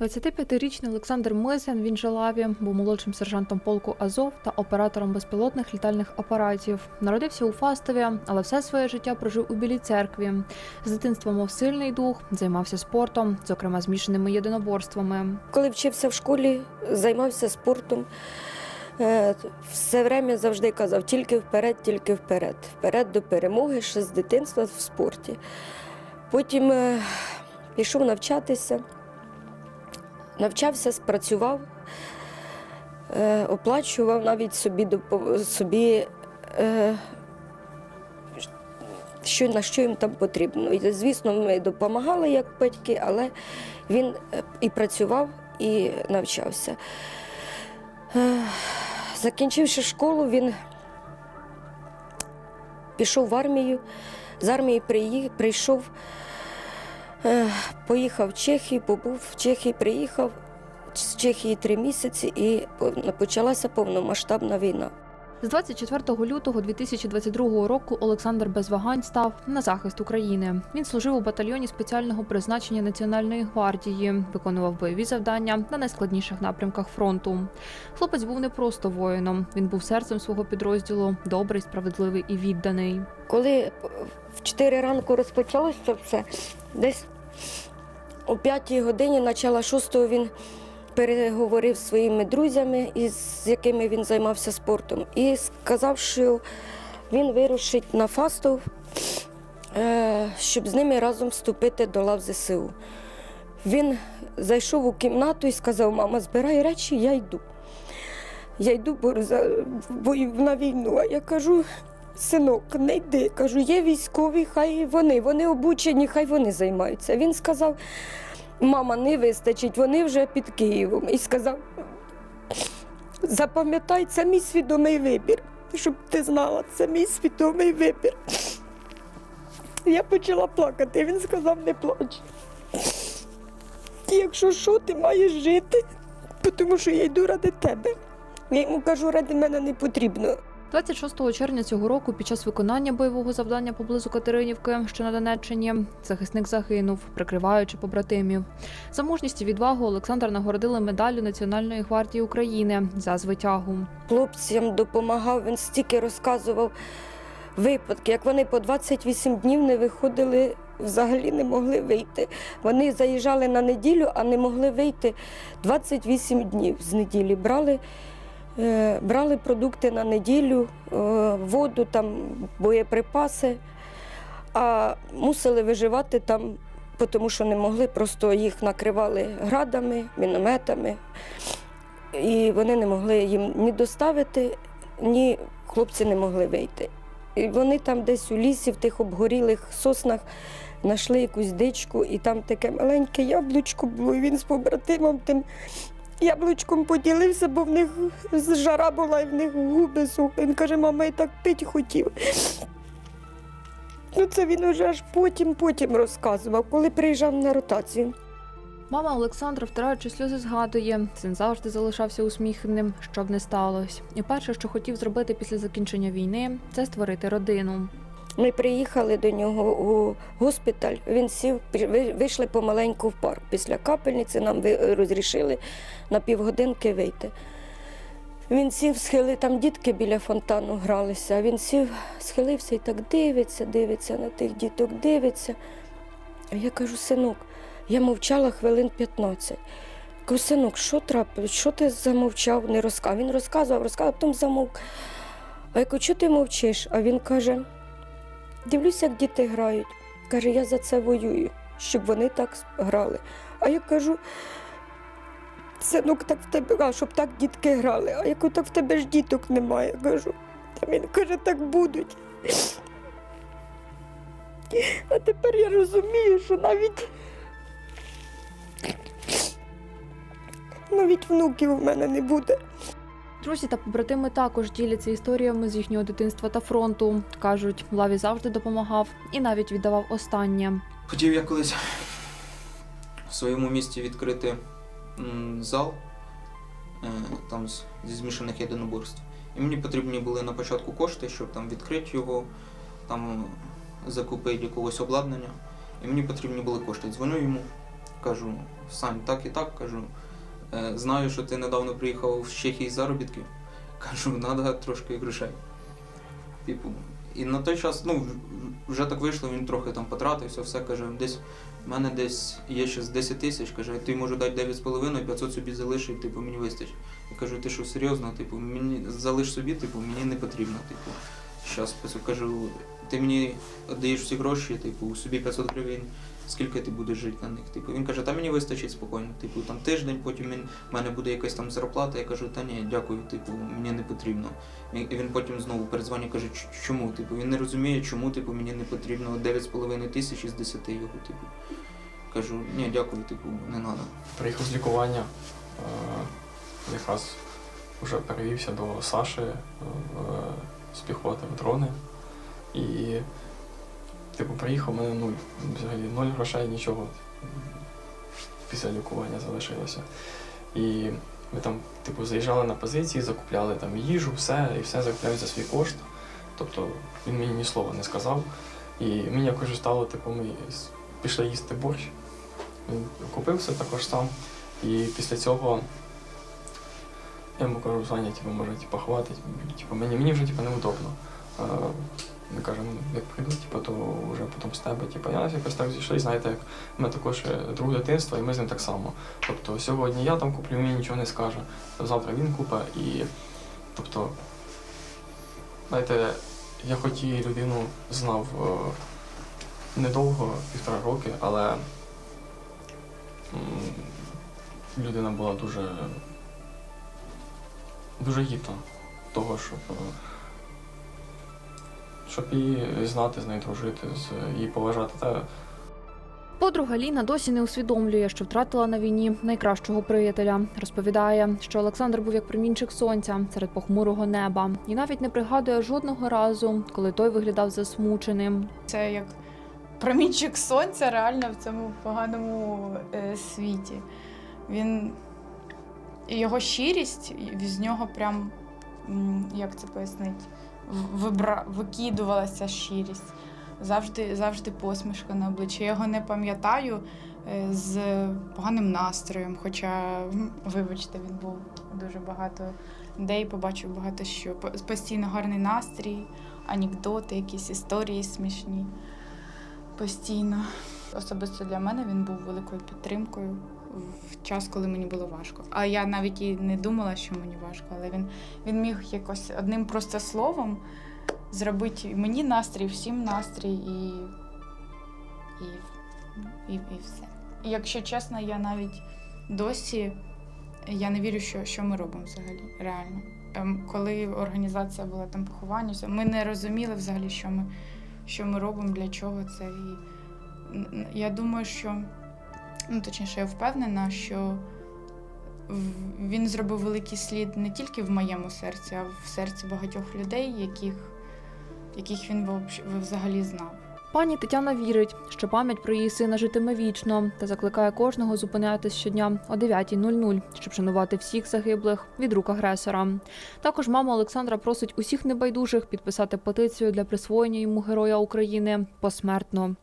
25-річний Олександр Мисин, він же був молодшим сержантом полку Азов та оператором безпілотних літальних апаратів. Народився у Фастові, але все своє життя прожив у Білій церкві. З дитинства мав сильний дух, займався спортом, зокрема змішаними єдиноборствами. Коли вчився в школі, займався спортом. Е, Все время завжди казав тільки вперед, тільки вперед. Вперед до перемоги, ще з дитинства в спорті. Потім е, пішов навчатися, навчався, спрацював, е, оплачував навіть собі, собі е, що, на що їм там потрібно. І, звісно, ми допомагали як батьки, але він е, і працював, і навчався. Закінчивши школу, він пішов в армію. З армії прийшов, поїхав в Чехію, побув в Чехії, приїхав з Чехії три місяці і почалася повномасштабна війна. З 24 лютого 2022 року Олександр без вагань став на захист України. Він служив у батальйоні спеціального призначення Національної гвардії, виконував бойові завдання на найскладніших напрямках фронту. Хлопець був не просто воїном. Він був серцем свого підрозділу, добрий, справедливий і відданий. Коли в 4 ранку розпочалося все, десь о 5 годині, начала 6 він переговорив зі своїми друзями, із якими він займався спортом, і сказав, що він вирушить на Фастов, е, щоб з ними разом вступити до лав ЗСУ. Він зайшов у кімнату і сказав: мама, збирай речі, я йду. Я йду на війну. А я кажу, синок, не йди. Кажу, є військові, хай вони, вони обучені, хай вони займаються. Він сказав, мама, не вистачить, вони вже під Києвом. І сказав, запам'ятай, це мій свідомий вибір, щоб ти знала, це мій свідомий вибір. Я почала плакати, він сказав, не плач. Якщо що, ти маєш жити, тому що я йду ради тебе. Я йому кажу, ради мене не потрібно. 26 червня цього року, під час виконання бойового завдання поблизу Катеринівки, що на Донеччині, захисник загинув, прикриваючи побратимів. За мужність і відвагу Олександр нагородили медаллю Національної гвардії України за звитягу. Хлопцям допомагав, він стільки розказував випадки, як вони по 28 днів не виходили, взагалі не могли вийти. Вони заїжджали на неділю, а не могли вийти 28 днів з неділі. Брали, брали продукти на неділю, е, воду, там, боєприпаси, а мусили виживати там, тому що не могли, просто їх накривали градами, мінометами. І вони не могли їм ні доставити, ні хлопці не могли вийти. І вони там десь у лісі, в тих обгорілих соснах, знайшли якусь дичку, і там таке маленьке яблучко було. І він з побратимом тим яблучком поділився, бо в них жара була і в них губи сухли. Він каже, мама, я так пить хотів. Ну, це він уже аж потім, потім розказував, коли приїжджав на ротацію. Мама Олександра, втираючи сльози, згадує, син завжди залишався усміхненим, що б не сталося. І перше, що хотів зробити після закінчення війни, це створити родину. Ми приїхали до нього у госпіталь. Він сів, ви- вийшли помаленьку в парк. Після капельниці нам розрішили на півгодинки вийти. Він сів, схили, там дітки біля фонтану гралися. Він сів, схилився і так дивиться, дивиться на тих діток, дивиться. Я кажу, синок, я мовчала хвилин 15. Кажу, синок, що трапилось? Що ти замовчав, не розказав? Він розказував, розказував, потім замовк. А я кажу, чого ти мовчиш? А він каже, Дивлюся, як діти грають. Каже, я за це воюю, щоб вони так грали. А я кажу, синок, так в тебе, а щоб так дітки грали. А я кажу, так в тебе ж діток немає. Кажу. А він каже, так будуть. А тепер я розумію, що навіть навіть внуків у мене не буде. Друзі та побратими також діляться історіями з їхнього дитинства та фронту. кажуть, Лаві завжди допомагав і навіть віддавав останнє. Хотів я колись в своєму місті відкрити зал е, там зі змішаних єдиноборств. І мені потрібні були на початку кошти, щоб там відкрити його, там закупити якогось обладнання. І мені потрібні були кошти. Дзвоню йому, кажу, Сань, так і так кажу. «Е, Знаю, що ти недавно приїхав з Чехії з заробітків. Кажу, треба трошки грошей. Типу, і на той час, ну, вже так вийшло, він трохи там потратився, все каже, десь в мене десь є ще з 10 тисяч, каже, ти можу дати 9,5, 500 собі залиши, типу, мені вистачить. Я кажу, ти що серйозно, типу, мені залиш собі, типу, мені не потрібно. Типу, щас кажу, ти мені даєш всі гроші, типу, собі 500 гривень, скільки ти будеш жити на них? Типу, він каже, та мені вистачить спокійно. Типу, там тиждень, потім він, в мене буде якась там зарплата. Я кажу, та ні, дякую, типу, мені не потрібно. І він потім знову перезвонює, каже, чому? Типу, він не розуміє, чому типу, мені не потрібно 9,5 тисяч із 10 його. Типу. Кажу, ні, дякую, типу, не треба. Приїхав з лікування, е, якраз вже перевівся до Саші е, з піхоти в дрони. І, типу, приїхав, мене нуль, взагалі ноль грошей, нічого після лікування залишилося. І ми там, типу, заїжджали на позиції, закупляли там їжу, все, і все закупляють за свій кошт. Тобто він мені ні слова не сказав. І мені якось стало, типу, ми пішли їсти борщ. Він купив все також сам. І після цього я йому кажу, Саня, типу, може, типу, хватить. Типу, мені, мені вже типу, неудобно. Він каже, ну як прийду, типу, то вже потім з тебе. Типу, я якось так зійшли, знаєте, як ми також е, друге дитинство, і ми з ним так само. Тобто сьогодні я там куплю, мені нічого не скаже. Завтра він купить і тобто, знаєте, я хоч і людину знав е, недовго, півтора роки, але людина була дуже, дуже гідна того, щоб, е, щоб її знати, з нею дружити, з її поважати. Та Подруга Ліна досі не усвідомлює, що втратила на війні найкращого приятеля. Розповідає, що Олександр був як промінчик сонця серед похмурого неба, і навіть не пригадує жодного разу, коли той виглядав засмученим. Це як промінчик сонця реально в цьому поганому е, світі. Він його щирість, з нього прям, як це пояснити, в- вибра... викидувалася щирість. Завжди, завжди посмішка на обличчі. Я його не пам'ятаю е, з поганим настроєм. Хоча, вибачте, він був дуже багато людей, побачив багато що. Постійно гарний настрій, анекдоти, якісь історії смішні. Постійно. Особисто для мене він був великою підтримкою в час, коли мені було важко. А я навіть і не думала, що мені важко, але він, він міг якось одним просто словом зробити мені настрій, всім настрій і, і, і, і все. І якщо чесно, я навіть досі я не вірю, що, що ми робимо взагалі, реально. Коли організація була там поховання, ми не розуміли взагалі, що ми, що ми робимо, для чого це. І я думаю, що ну точніше, я впевнена, що він зробив великий слід не тільки в моєму серці, а в серці багатьох людей, яких, яких він взагалі знав. Пані Тетяна вірить, що пам'ять про її сина житиме вічно та закликає кожного зупинятись щодня о 9.00, щоб шанувати всіх загиблих від рук агресора. Також мама Олександра просить усіх небайдужих підписати петицію для присвоєння йому Героя України посмертно.